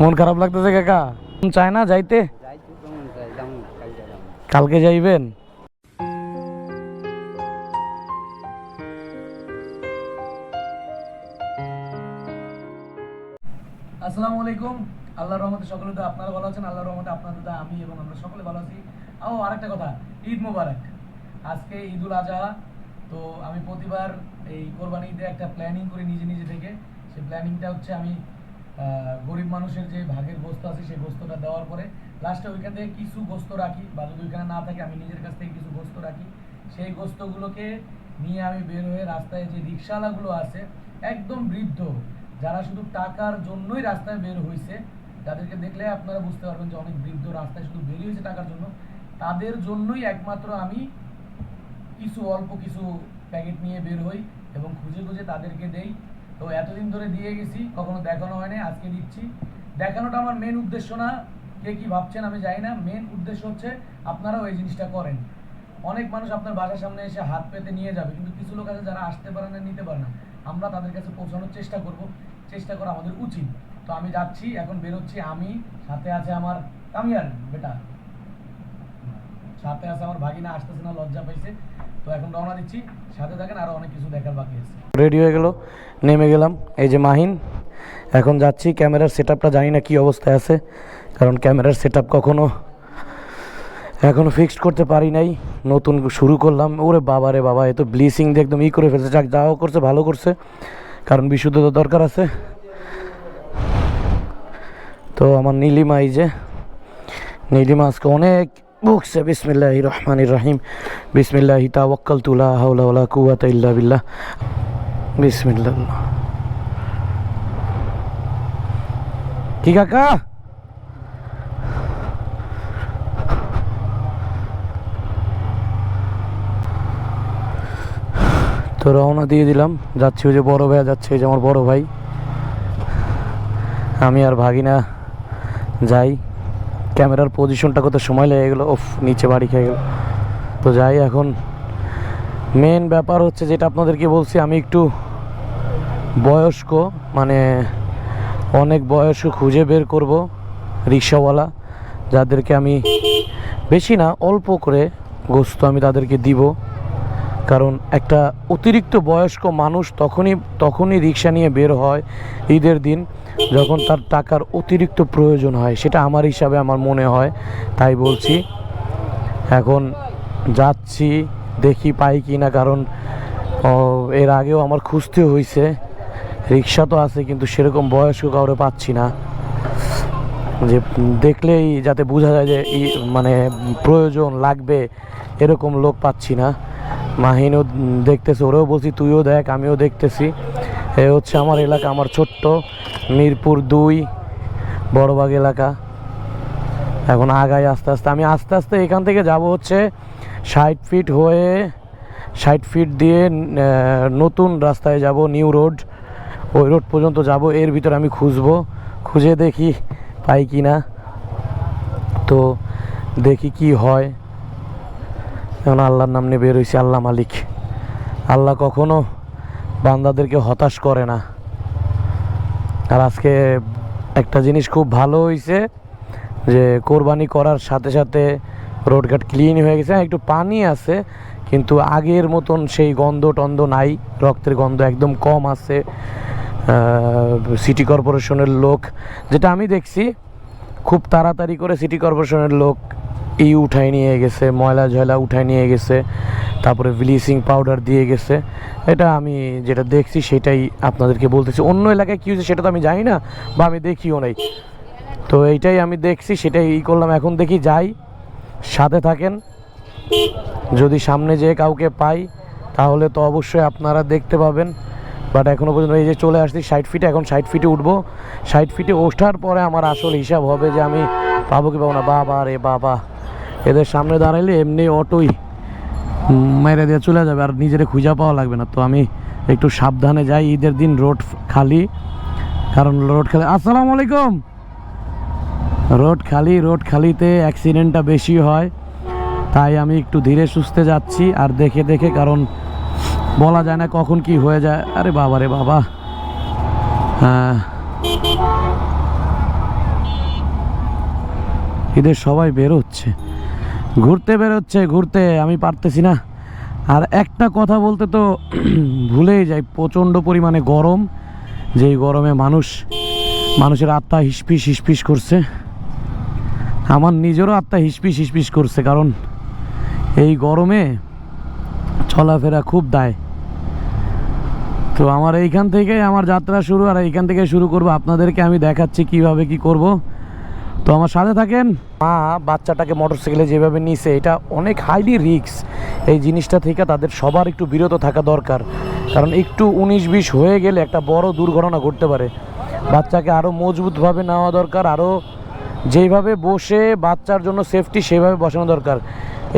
মন খারাপ লাগতেছে কাকা? চায় না যাইতে? কালকে যাইবেন? আসসালামু আলাইকুম। আল্লাহর রহমতে সকলে তো আপনারা ভালো আছেন, আল্লাহর রহমতে আপনাদের তো আমি এবং আমরা সকলে ভালো আছি। ও, আরেকটা কথা, ঈদ মোবারক। আজকে ঈদুল আজহা, তো আমি প্রতিবার এই কোরবানি ঈদে একটা প্ল্যানিং করি নিজে নিজে থেকে। সেই প্ল্যানিংটা হচ্ছে আমি গরিব মানুষের যে ভাগের গোস্ত আছে সেই গোস্তটা দেওয়ার পরে লাস্টে ওইখান থেকে কিছু গোস্ত রাখি। বা যদি ওইখানে না থাকে, আমি নিজের কাছ থেকে কিছু গোস্ত রাখি। সেই গোস্তগুলোকে নিয়ে আমি বের হয়ে রাস্তায় যে রিক্সাওয়ালাগুলো আছে, একদম বৃদ্ধ, যারা শুধু টাকার জন্যই রাস্তায় বের হয়েছে তাদেরকে দেখলে আপনারা বুঝতে পারবেন যে অনেক বৃদ্ধ রাস্তায় শুধু বেরিয়ে হয়েছে টাকার জন্য। তাদের জন্যই একমাত্র আমি কিছু অল্প কিছু প্যাকেট নিয়ে বের হই এবং খুঁজে খুঁজে তাদেরকে দেই। তো এতদিন ধরে দিয়ে গেছি, কখনো দেখানো হয়নি, আজকে দিচ্ছি। দেখানোটা আমার মেন উদ্দেশ্য না, কে কি ভাবছেন আমি জানি না। মেন উদ্দেশ্য হচ্ছে আপনারাও এই জিনিসটা করেন। অনেক মানুষ আপনার বাসার সামনে এসে হাত পেতে নিয়ে যাবে, কিন্তু কিছু লোক আছে যারা আসতে পারে না, নিতে পারে না। আমরা তাদের কাছে পৌঁছানোর চেষ্টা করব, চেষ্টা করা আমাদের উচিত। তো আমি যাচ্ছি, এখন বেরোচ্ছি, আমি, সাথে আছে আমার কামিয়ার বেটা। সাথে আছে আমার ভাগিনা, আসতেছে না, লজ্জা পাইছে। তো এখন রওনা দিচ্ছি। সাথে থাকেন আরও অনেক কিছু দেখার বাকি আছে। রেডি হয়ে গেল, নেমে গেলাম। এই যে মাহিন, এখন যাচ্ছি। ক্যামেরার সেট আপটা জানি না কী অবস্থায় আছে, কারণ ক্যামেরার সেট আপ কখনো এখনও ফিক্সড করতে পারি নাই। নতুন শুরু করলাম। ওরে বাবা রে বাবা, এ তো ব্লিচিং দিয়ে একদম ই করে ফেলছে। যাক, যাও করছে, ভালো করছে, কারণ বিশুদ্ধতা দরকার আছে। তো আমার নীলিমা, এই যে নীলিমা আজকে অনেক বকছে বিসমিল্লাহ রহমান রাহিম বিসমিল্লাহ তাওয়াক্কাল তুলা হাওলা ওয়ালা কুওয়াতা ইল্লা বিল্লাহ বিসমিল্লাহ কি কাকা তো রওনা দিয়ে দিলাম। যাচ্ছি ওই যে বড় ভাইয়া যাচ্ছে ওই যে আমার বড় ভাই। আমি আর ভাগিনা যাই। ক্যামেরার পজিশনটা কত সময় লেগে গেলো? ওফ নিচে বাড়ি খেয়ে গেল। তো যাই, এখন মেন ব্যাপার হচ্ছে যেটা আপনাদেরকে বলছি, আমি একটু বয়স্ক মানে অনেক বয়স্ক খুঁজে বের করব রিক্সাওয়ালা, যাদেরকে আমি বেশি না, অল্প করে গোস্ত আমি তাদেরকে দিব। কারণ একটা অতিরিক্ত বয়স্ক মানুষ তখনই তখনই রিক্সা নিয়ে বের হয় ঈদের দিন, যখন তার টাকার অতিরিক্ত প্রয়োজন হয়। সেটা আমার হিসাবে আমার মনে হয়, তাই বলছি। এখন যাচ্ছি, দেখি পাই কি না, কারণ এর আগেও আমার খুঁজতে হয়েছে রিক্সা তো আছে, কিন্তু সেরকম বয়স্ক কাউরে পাচ্ছি না। যে, দেখলেই যাতে বোঝা যায় যে মানে প্রয়োজন লাগবে, এরকম লোক পাচ্ছি না। মাহিনও দেখতেছে, ওরেও বলছি, তুইও দেখ, আমিও দেখতেছি। এ হচ্ছে আমার এলাকা, আমার ছোট্ট মিরপুর দুই, বড়বাগ এলাকা। এখন আগাই আস্তে আস্তে, আমি আস্তে আস্তে এখান থেকে যাব হচ্ছে ষাট ফিট হয়ে, ষাট ফিট দিয়ে নতুন রাস্তায় যাব নিউ রোড ওই রোড পর্যন্ত যাব, এর ভিতরে আমি খুঁজবো, খুঁজে দেখি পাই কি না তো দেখি কি হয়। এখন আল্লাহর নাম নিয়ে বের হয়েছি আল্লাহ মালিক। আল্লাহ কখনো বান্দাদেরকে হতাশ করে না। আর আজকে একটা জিনিস খুব ভালো হয়েছে যে কোরবানি করার সাথে সাথে রোডঘাট ক্লিন হয়ে গেছে। একটু পানি আছে, কিন্তু আগের মতন সেই গন্ধ টন্ধ নাই। রক্তের গন্ধ একদম কম আছে। সিটি কর্পোরেশনের লোক, যেটা আমি দেখছি, খুব তাড়াতাড়ি করে সিটি কর্পোরেশনের লোক ই উঠাই নিয়ে গেছে, ময়লা ঝয়লা উঠাই নিয়ে গেছে, তারপরে ব্লিচিং পাউডার দিয়ে গেছে। এটা আমি যেটা দেখছি সেটাই আপনাদেরকে বলতেছি। অন্য এলাকায় কী হয়েছে সেটা তো আমি জানি না বা আমি দেখিও নাই। তো এইটাই আমি দেখছি, সেটাই ই করলাম। এখন দেখি যাই, সাথে থাকেন। যদি সামনে যেয়ে কাউকে পাই, তাহলে তো অবশ্যই আপনারা দেখতে পাবেন। বাট এখনও পর্যন্ত এই যে চলে আসছি ষাট ফিটে এখন ষাট ফিটে উঠবো। ষাট ফিটে ওঠার পরে আমার আসল হিসাব হবে যে আমি পাবো কি পাবো না। বাবা রে বাবা। এদের সামনে দাঁড়াইলে এমনি অটোই মেরে দিয়ে চলে যাবে আর নিজেরে খুঁজা পাওয়া লাগবে না। তো আমি একটু সাবধানে যাই, ঈদের দিন রোড খালি। কারণ রোড খালি আসসালামু আলাইকুম। রোড খালি, রোড খালিতে অ্যাক্সিডেন্টটা বেশি হয়। তাই আমি একটু ধীরে সুস্থে যাচ্ছি আর দেখে দেখে, কারণ বলা যায় না কখন কি হয়ে যায়। আরে বাবা রে বাবা। এদের সবাই বেরোচ্ছে। ঘুরতে বেরোচ্ছে, ঘুরতে, আমি পারতেছি না। আর একটা কথা বলতে তো ভুলেই যাই, প্রচণ্ড পরিমাণে গরম, যেই গরমে মানুষ, মানুষের আত্মা হিসপিস হিসপিস করছে। আমার নিজেরও আত্মা হিসপিস হিসপিস করছে, কারণ এই গরমে চলাফেরা খুব দায়। তো আমার এইখান থেকে আমার যাত্রা শুরু, আর এইখান থেকে শুরু করব। আপনাদেরকে আমি দেখাচ্ছি কীভাবে কি করব। তো আমার সাথে থাকেন। মা বাচ্চাটাকে মোটরসাইকেলে যেভাবে নিছে, এটা অনেক হাইলি রিক্স এই জিনিসটা থেকে তাদের সবার একটু বিরত থাকা দরকার। কারণ একটু উনিশ বিশ হয়ে গেলে একটা বড় দুর্ঘটনা ঘটতে পারে। বাচ্চাকে আরও মজবুতভাবে নেওয়া দরকার আরও যেইভাবে বসে বাচ্চার জন্য সেফটি সেভাবে বসানো দরকার।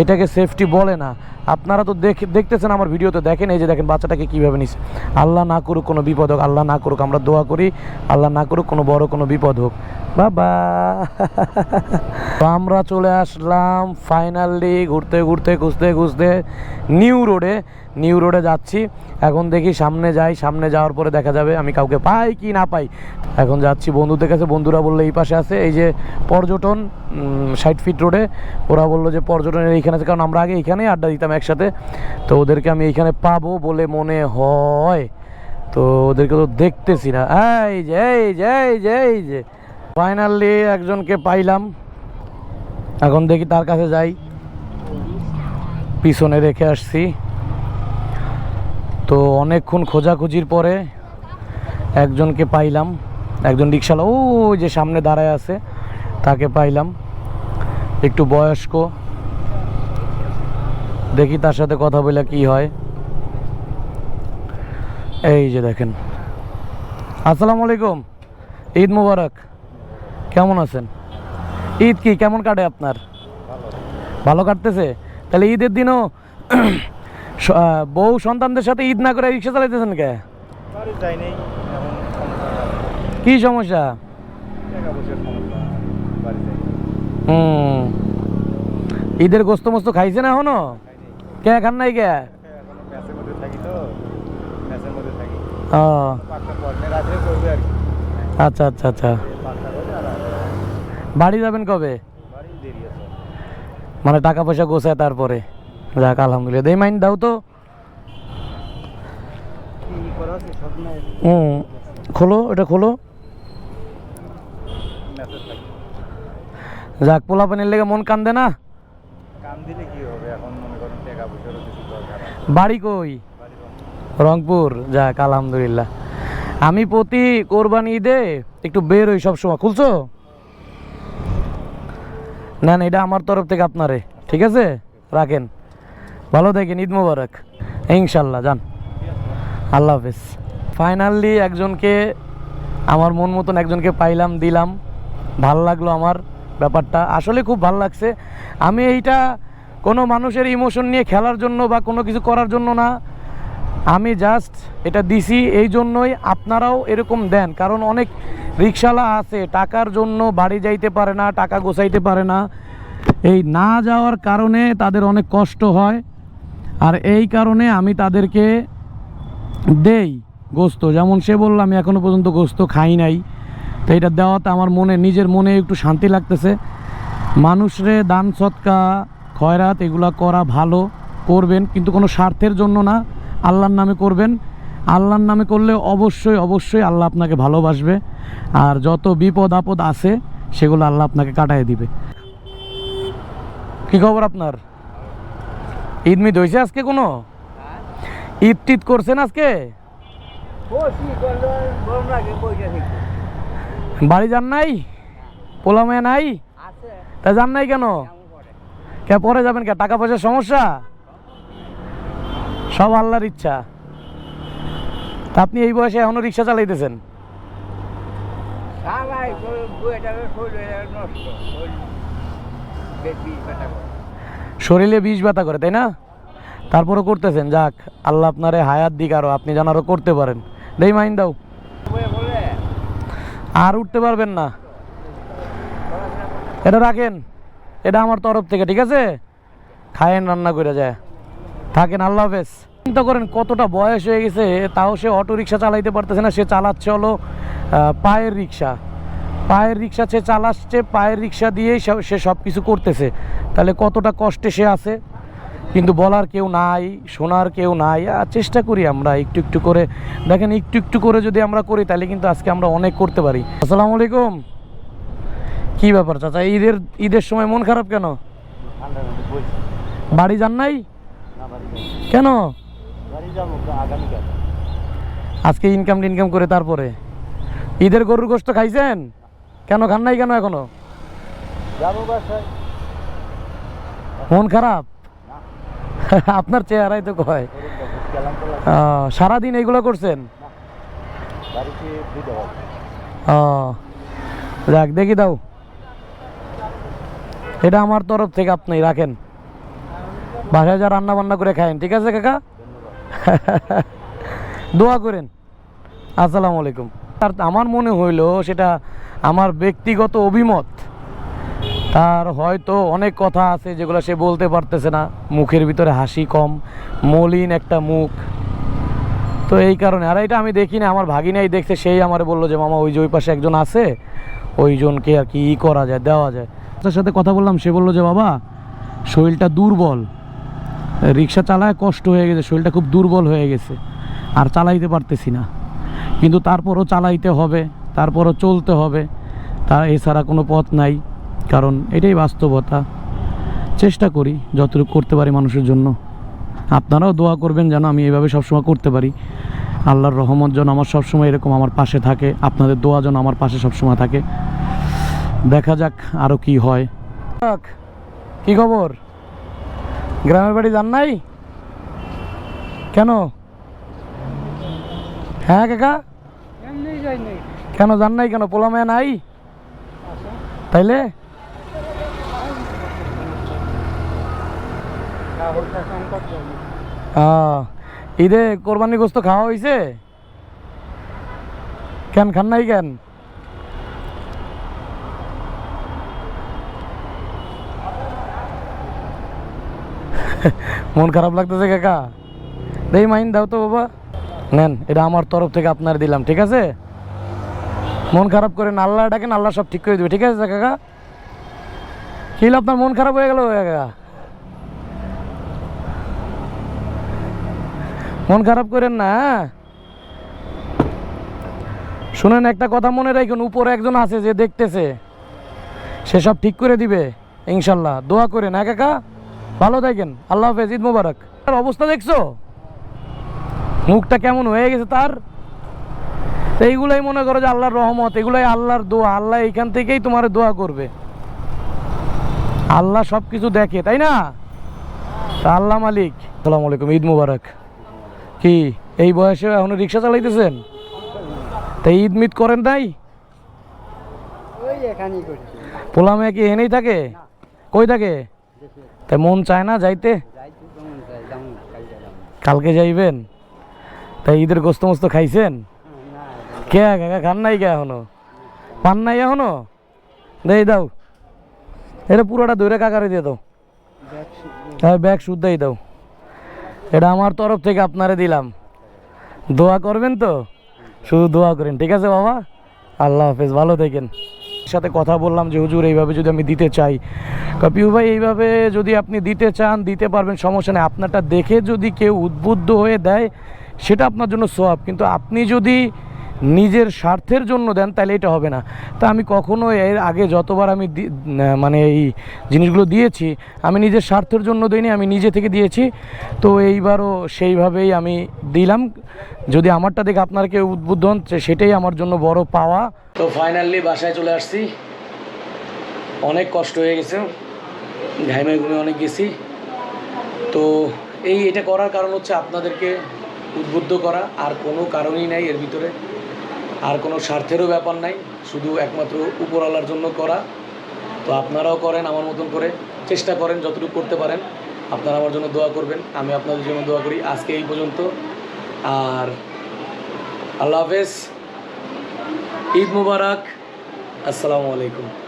এটাকে সেফটি বলে না। আপনারা তো দেখ দেখতেছেন আমার ভিডিওতে দেখেন, এই যে দেখেন বাচ্চাটাকে কীভাবে নিছে। আল্লাহ না করুক কোনো বিপদ হোক, আল্লাহ না করুক, আমরা দোয়া করি, আল্লাহ না করুক কোনো বড় কোনো বিপদ হোক। বাবা! আমরা চলে আসলাম ফাইনালি ঘুরতে ঘুরতে খুঁজতে খুঁজতে নিউ রোডে নিউ রোডে যাচ্ছি। এখন দেখি সামনে যাই, সামনে যাওয়ার পরে দেখা যাবে আমি কাউকে পাই কি না পাই। এখন যাচ্ছি বন্ধুদের কাছে, বন্ধুরা বলল এই পাশে আছে, এই যে পর্যটন ষাট ফিট রোডে ওরা বলল যে পর্যটনের এইখানে আছে, কারণ আমরা আগে এইখানেই আড্ডা দিতাম একসাথে। তো ওদেরকে আমি এইখানে পাবো বলে মনে হয়। তো ওদেরকে তো দেখতেছি না। এই যে এই যে এই যে এই যে। ফাইনালি একজনকে পাইলাম। এখন দেখি তার কাছে যাই। পিছনে রেখে আসছি। তো অনেকক্ষণ খোঁজাখুঁজির পরে একজনকে পাইলাম। একজন রিক্সাওয়ালা ও যে সামনে দাঁড়ায় আছে, তাকে পাইলাম। একটু বয়স্ক। দেখি তার সাথে কথা বলে কি হয়। এই যে দেখেন। আসসালামু আলাইকুম। ঈদ মুবারক। কেমন আছেন? ঈদ কি? কেমন কাটে আপনার? ভালো কাটতেছে? তাহলে ঈদের দিনও বউ সন্তানদের সাথে ঈদ না করে রিক্সা চালাইতেছেন কে? কি সমস্যা? হুম। ঈদের গোস্ত মোস্ত খাইছে না এখনও কে খান নাই কে? কি। আচ্ছা আচ্ছা আচ্ছা। বাড়ি যাবেন কবে? মানে টাকা পয়সা গোছায় তারপরে। যাক, আলহামদুলিল্লাহ। দেই মাইন দাও তো। হুম, খোলো, এটা খোলো। যাক পোলা পানির লেগে মন কান্দে না? বাড়ি কই? রংপুর। যাক, আলহামদুলিল্লাহ। আমি প্রতি কোরবানি ঈদে একটু বের হই সবসময়। খুলছো? না না, এটা আমার তরফ থেকে আপনারে, ঠিক আছে? রাখেন। ভালো থাকেন, ঈদ মুবারক। ইনশাল্লাহ, যান। আল্লাহ হাফেজ। ফাইনালি একজনকে, আমার মন মতন একজনকে পাইলাম, দিলাম। ভালো লাগল আমার ব্যাপারটা। আসলে খুব ভালো লাগছে। আমি এইটা কোনো মানুষের ইমোশন নিয়ে খেলার জন্য বা কোনো কিছু করার জন্য না। আমি জাস্ট এটা দিছি, এই জন্যই আপনারাও এরকম দেন। কারণ অনেক রিক্সাওয়ালা আছে, টাকার জন্য বাড়ি যাইতে পারে না, টাকা গোছাইতে পারে না। এই না যাওয়ার কারণে তাদের অনেক কষ্ট হয়। আর এই কারণে আমি তাদেরকে দেই গোস্ত। যেমন সে বলল, আমি এখনও পর্যন্ত গোস্ত খাই নাই। তো এটা দেওয়াতে আমার মনে, নিজের মনে একটু শান্তি লাগতেছে। মানুষরে দান সৎকা, খয়রাত এগুলা করা ভালো, করবেন, কিন্তু কোনো স্বার্থের জন্য না। আল্লাহর নামে করবেন। আল্লাহর নামে করলে অবশ্যই অবশ্যই আল্লাহ আপনাকে ভালোবাসবে। আর যত বিপদ আপদ আছে সেগুলো আল্লাহ আপনাকে কাটায় দিবে। কি খবর আপনার? ঈদ মিদ হয়েছে আজকে কোনো? ঈদ টিদ করছেন আজকে? বাড়ি যান নাই? পোলামে নাই? তা যান নাই কেন? কে পরে যাবেন কে? টাকা পয়সার সমস্যা? সব আল্লাহর ইচ্ছা। আপনি এই বয়সে এখনও রিক্সা চালাইতেছেন? শরীর বিষ ব্যথা করে। তাই না? তারপরও করতেছেন যাক আল্লাহ আপনারে হায়াত দিক আরও আপনি যেন আরও করতে পারেন। দেই মাইন দাও। আর উঠতে পারবেন না। এটা রাখেন এটা আমার তরফ থেকে ঠিক আছে? খায়েন রান্না করে যায়। থাকেন আল্লাহ হাফেজ। চিন্তা করেন কতটা বয়স হয়ে গেছে, তাও সে অটো রিক্সা চালাইতে পারতেছে না, সে চালাচ্ছে হলো পায়ের রিক্সা। পায়ের রিক্সা সে চালাচ্ছে, পায়ের রিক্সা দিয়েই সে সব কিছু করতেছে। তাহলে কতটা কষ্টে সে আছে? কিন্তু বলার কেউ নাই, শোনার কেউ নাই। আর চেষ্টা করি আমরা একটু একটু করে। দেখেন একটু একটু করে যদি আমরা করি, তাহলে কিন্তু আজকে আমরা অনেক করতে পারি। আসসালামু আলাইকুম। কি ব্যাপার চাচা, ঈদের ঈদের সময় মন খারাপ কেন? বাড়ি যান নাই? কেন? আজকে ইনকাম টিনকাম করে তারপরে? ঈদের গরুর গোস্ত খাইছেন? কেন খান নাই কেন এখনও? মন খারাপ? আপনার চেহারাই তো কয়। সারাদিন এইগুলো করছেন? যাক দেখি দাও। এটা আমার তরফ থেকে আপনি রাখেন। বাসায় যা রান্না বান্না করে খায়েন ঠিক আছে কাকা? দোয়া করেন। আসসালামু আলাইকুম। আর আমার মনে হইল সেটা আমার ব্যক্তিগত অভিমত। তার হয়তো অনেক কথা আছে যেগুলো সে বলতে পারতেছে না। মুখের ভিতরে হাসি কম মলিন একটা মুখ। তো এই কারণে আর এটা আমি দেখি না আমার ভাগিনাই দেখছে সেই আমারে বলল যে মামা ওই যে ওই পাশে একজন আছে ওইজনকে আর কি ই করা যায় দেওয়া যায়। তার সাথে কথা বললাম সে বলল যে বাবা শরীরটা দুর্বল। রিক্সা চালায় কষ্ট হয়ে গেছে, শরীরটা খুব দুর্বল হয়ে গেছে, আর চালাইতে পারতেছি না। কিন্তু তারপরও চালাইতে হবে, তারপরও চলতে হবে, তা এছাড়া কোনো পথ নাই, কারণ এটাই বাস্তবতা। চেষ্টা করি যতটুকু করতে পারি মানুষের জন্য। আপনারাও দোয়া করবেন যেন আমি এইভাবে সবসময় করতে পারি। আল্লাহর রহমত যেন আমার সবসময় এরকম আমার পাশে থাকে, আপনাদের দোয়া যেন আমার পাশে সবসময় থাকে। দেখা যাক আরও কি হয়। কি খবর? গ্রামের বাড়ি যান নাই? কেন? হ্যাঁ কাকা? কেন যান নাই কেন? পোলামায়া নাই? তাইলে? ঈদে কোরবানি গোস্ত খাওয়া হয়েছে কেন, খান নাই কেন? মন খারাপ লাগতেছে কাকা। দেই মাইন দাও তো বাবা। নেন, এটা আমার তরফ থেকে আপনার দিলাম, ঠিক আছে? মন খারাপ করে না আল্লাহ ডাকেন আল্লাহ সব ঠিক করে দেবে, ঠিক আছে কাকা? কি আপনার মন খারাপ হয়ে গেল কাকা? মন খারাপ করেন না হ্যাঁ? শুনেন, একটা কথা মনে রাখুন, উপরে একজন আছে যে দেখতেছে, সে সব ঠিক করে দিবে, ইনশাল্লাহ। দোয়া করেন হ্যাঁ কাকা? ভালো থাকেন। আল্লাহ হাফেজ ঈদ মুবারক। তার অবস্থা দেখছ? মুখটা কেমন হয়ে গেছে তার? এইগুলাই মনে করো যে আল্লাহর রহমত এগুলাই আল্লাহর দোয়া। আল্লাহ এইখান থেকেই তোমার দোয়া করবে। আল্লাহ সব কিছু দেখে তাই না? আল্লাহ মালিক। আসসালামু আলাইকুম ঈদ মুবারক। কি এই বয়সে এখনও রিক্সা চালাইতেছেন? তা ঈদ মিদ করেন তাই ওই এখানেই করছি। পোলা মেয়ে কি এনেই থাকে? কই থাকে? তাই মন চায় না যাইতে? কালকে যাইবেন? তাই ঈদের গোস্ত মোস্ত খাইছেন? কে কাকা খান নাই কে এখনও? পান নাই এখনও? দেই দাও। এটা পুরোটা ধরে কাকারে দিয়ে দাও। হ্যাঁ ব্যাগ শুদ্ধই দাও। এটা আমার তরফ থেকে আপনারে দিলাম। দোয়া করবেন তো? শুধু দোয়া করেন, ঠিক আছে বাবা? আল্লাহ হাফেজ, ভালো থাকেন। সাথে কথা বললাম যে, হুজুর, এইভাবে যদি আমি দিতে চাই। কপিউ ভাই, এইভাবে যদি আপনি দিতে চান, দিতে পারবেন, সমস্যা নেই। আপনারটা দেখে যদি কেউ উদ্বুদ্ধ হয়ে দেয়, সেটা আপনার জন্য সোয়াব। কিন্তু আপনি যদি নিজের স্বার্থের জন্য দেন তাহলে এটা হবে না। তা আমি কখনো এর আগে যতবার আমি মানে এই জিনিসগুলো দিয়েছি, আমি নিজের স্বার্থের জন্য দিইনি, আমি নিজে থেকে দিয়েছি। তো এইবারও সেইভাবেই আমি দিলাম। যদি আমারটা দেখে আপনার কেউ উদ্বুদ্ধ হন সেটাই আমার জন্য বড় পাওয়া। তো ফাইনালি বাসায় চলে আসছি। অনেক কষ্ট হয়ে গেছে। ঘাইমে ঘুমে অনেক গেছি। তো এই এটা করার কারণ হচ্ছে আপনাদেরকে উদ্বুদ্ধ করা, আর কোনো কারণই নাই এর ভিতরে। আর কোনো স্বার্থেরও ব্যাপার নাই, শুধু একমাত্র উপরওয়ালার জন্য করা। তো আপনারাও করেন, আমার মতন করে। চেষ্টা করেন, যতটুকু করতে পারেন। আপনারা আমার জন্য দোয়া করবেন, আমি আপনাদের জন্য দোয়া করি আজকে এই পর্যন্ত। আর আল্লাহ হাফেজ। ঈদ মুবারক। আসসালামু আলাইকুম।